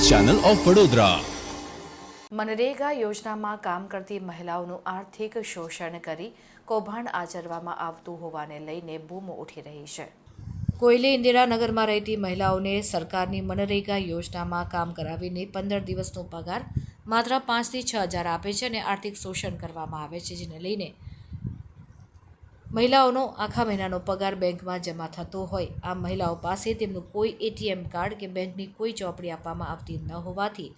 Channel of Vadodara મનરેગા યોજનામાં કામ કરતી મહિલાઓનું આર્થિક શોષણ કરી કૌભાંડ આચરવામાં આવતું હોવાને લઈને બૂમ ઉઠી રહી છે કોયલી ઇન્દિરાનગરમાં રહેતી મહિલાઓને સરકારની મનરેગા યોજનામાં કામ કરાવીને પંદર દિવસનો પગાર માત્ર પાંચથી છ હજાર આપે છે અને આર્થિક શોષણ કરવામાં આવે છે જેને લઈને મહિલાઓનો આખા મહિનાનો પગાર બેંકમાં જમા થતો હોય. આ મહિલાઓ પાસે તેમનું કોઈ એટીએમ કાર્ડ કે બેંકની કોઈ ચોપડી આપવામાં આવતી ન હોવાથી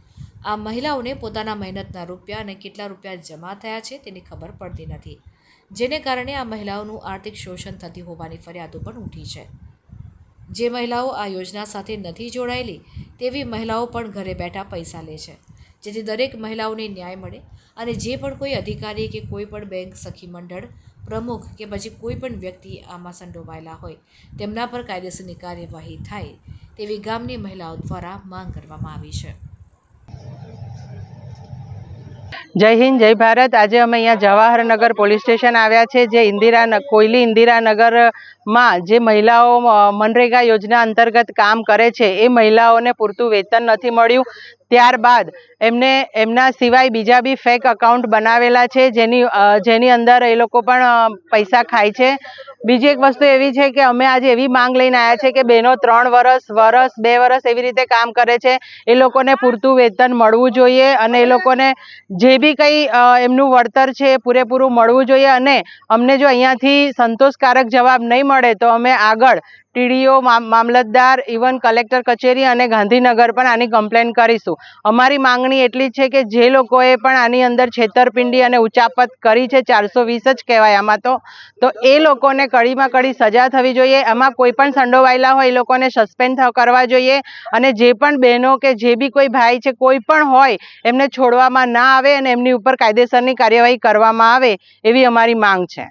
આ મહિલાઓને પોતાના મહેનતના રૂપિયા અને કેટલા રૂપિયા જમા થયા છે તેની ખબર પડતી નથી. જેને કારણે આ મહિલાઓનું આર્થિક શોષણ થતી હોવાની ફરિયાદો પણ ઉઠી છે. જે મહિલાઓ આ યોજના સાથે નથી જોડાયેલી, તેવી મહિલાઓ પણ ઘરે બેઠા પૈસા લે છે. જેથી દરેક મહિલાઓને ન્યાય મળે અને જે પણ કોઈ અધિકારી કે કોઈ પણ બેંક સખી મંડળ, પ્રમુખ કે પછી કોઈ પણ વ્યક્તિ આમાં સંડોવાયેલા હોય, તેમના પર કાયદેસરની કાર્યવાહી થાય તેવી ગામની મહિલાઓ દ્વારા માંગ કરવામાં આવી છે. જય હિન્દ, જય ભારત. આજે અમે અહીંયા જવાહરનગર પોલીસ સ્ટેશન આવ્યા છે, જે ઇન્દિરા કોયલી ઇન્દિરાનગરમાં જે મહિલાઓ મનરેગા યોજના અંતર્ગત કામ કરે છે, એ મહિલાઓને પૂરતું વેતન નથી મળ્યું. ત્યારબાદ એમને, એમના સિવાય બીજા બી ફેક અકાઉન્ટ બનાવેલા છે, જેની જેની અંદર એ લોકો પણ પૈસા ખાય છે. બીજી એક વસ્તુ એવી છે કે અમે આજે એવી માંગ લઈને આવ્યા છે કે બહેનો ત્રણ વરસ વરસ, બે વરસ એવી રીતે કામ કરે છે. એ લોકોને પૂરતું વેતન મળવું જોઈએ અને એ લોકોને જે બી કંઈ એમનું વળતર છે એ પૂરેપૂરું મળવું જોઈએ અને અમને જો અહીંયાથી સંતોષકારક જવાબ નહીં મળે તો અમે આગળ ટીડીઓ મામલતદાર, ઇવન કલેક્ટર કચેરી અને ગાંધીનગર પણ આની કમ્પ્લેન કરીશું. અમારી માંગણી એટલી છે કે જે લોકોએ પણ આની અંદર છેતરપિંડી અને ઉચાપત કરી છે, ચારસો વીસ જ કહેવાય આમાં તો તો એ લોકોને કડીમાં કડી સજા થવી જોઈએ. એમાં કોઈ પણ સંડોવાયેલા હોય એ લોકોને સસ્પેન્ડ કરવા જોઈએ. અને જે પણ બહેનો કે જે બી કોઈ ભાઈ છે, કોઈ પણ હોય, એમને છોડવામાં ના આવે અને એમની ઉપર કાયદેસરની કાર્યવાહી કરવામાં આવે એવી અમારી માંગ છે.